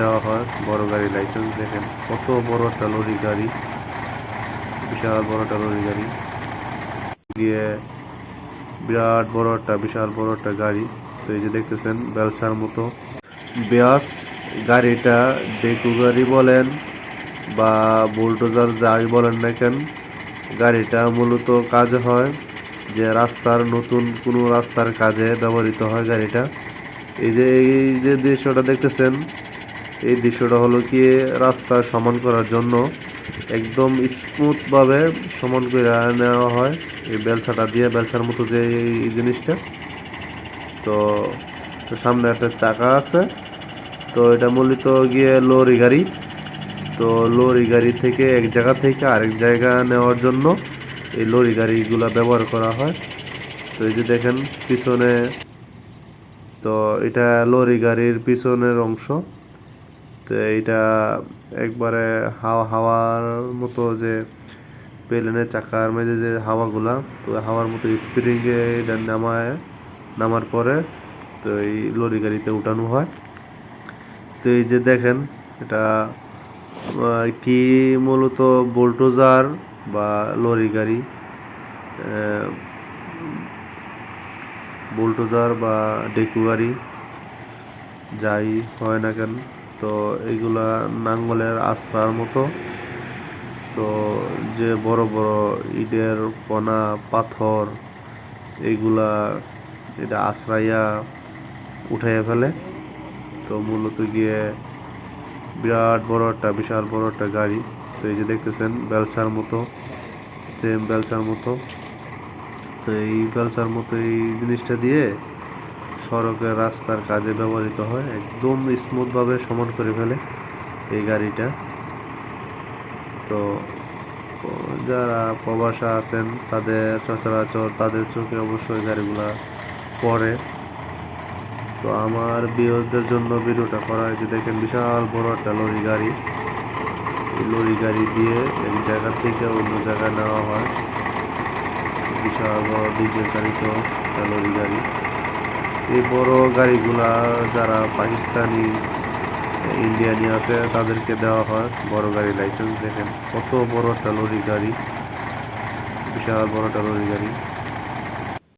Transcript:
দেওয়া হয়। বড় গাড়ি লাইসেন্স দেখেন। কত বড় একটা লরি গাড়ি। বিশাল বড় একটা লরি গাড়ি। গিয়ে বিরাট বড় একটা, বিশাল বড় একটা গাড়ি। তো এই যে দেখতেছেন, বেলসার মতো। বেয়াস, গাড়িটা ডেকু গাড়ি বলেন বা বুলডোজার যাই বলেন না কেন, গাড়িটা মূলত কাজ হয় যে রাস্তার নতুন কোনো রাস্তার কাজে ব্যবহৃত হয় গাড়িটা। এই যে এই যে দৃশ্যটা দেখতেছেন এই দৃশ্যটা হলো কি, রাস্তা সমান করার জন্য একদম স্মুথভাবে সমান করে নেওয়া হয় এই বেলচাটা দিয়ে বেলচার মতো যে এই জিনিসটা। তো তো সামনে একটা চাকা আছে, তো এটা মূলত গিয়ে লরি গাড়ি। তো লরি গাড়ি থেকে এক জায়গা থেকে আরেক জায়গা নেওয়ার জন্য এই লরি গাড়িগুলো ব্যবহার করা হয়। তো এই যে দেখেন পিছনে, তো এটা লরি গাড়ির পিছনের অংশ। এইটা একবারে হাওয়া হাওয়ার মতো যে প্লেনের চাকার মেঝে যে হাওয়াগুলা তো হাওয়ার মতো স্প্রিংয়ে এটা নামায় নামার পরে তো এই লরি গাড়িতে উঠানো হয়। তো এই যে দেখেন এটা কি মূলত বোল্টোজার বা লরি গাড়ি আহ, বুলডোজার বা ডেকু গাড়ি যাই হয় না কেন। তো এইগুলা নাঙ্গলের আশ্রার মতো। তো যে বড় বড় ইটের কণা, পাথর, এইগুলা এটা আশ্রাইয়া উঠাইয়া ফেলে। তো মূলত গিয়ে বিরাট বড় একটা, বিশাল বড় একটা গাড়ি। তো এই যে দেখতেছেন, বেলসার মতো সেম বেলসার মতো। তো এই বেলচার মতো এই জিনিসটা দিয়ে সড়কের রাস্তার কাজে ব্যবহৃত হয়। একদম স্মুথভাবে সমান করে ফেলে এই গাড়িটা। তো, যারা প্রবাসা আছেন, তাদের সচরাচর তাদের চোখে অবশ্যই গাড়িগুলা পড়ে। তো আমার বিয়সদের জন্য ভিডিওটা করা হয়েছে। দেখেন, বিশাল বড় একটা লরি গাড়ি। এই লরি গাড়ি দিয়ে এক জায়গা থেকে অন্য জায়গায় নেওয়া হয়। বিশাল বড় ডিজেল চালিত একটা লরি গাড়ি। এই বড় গাড়িগুলা যারা পাকিস্তানি ইন্ডিয়ানি আছে, তাদেরকে দেওয়া হয়। বড় গাড়ি লাইসেন্স দেখেন। কত বড় একটা লরি গাড়ি। বিশাল বড় একটা লরি গাড়ি।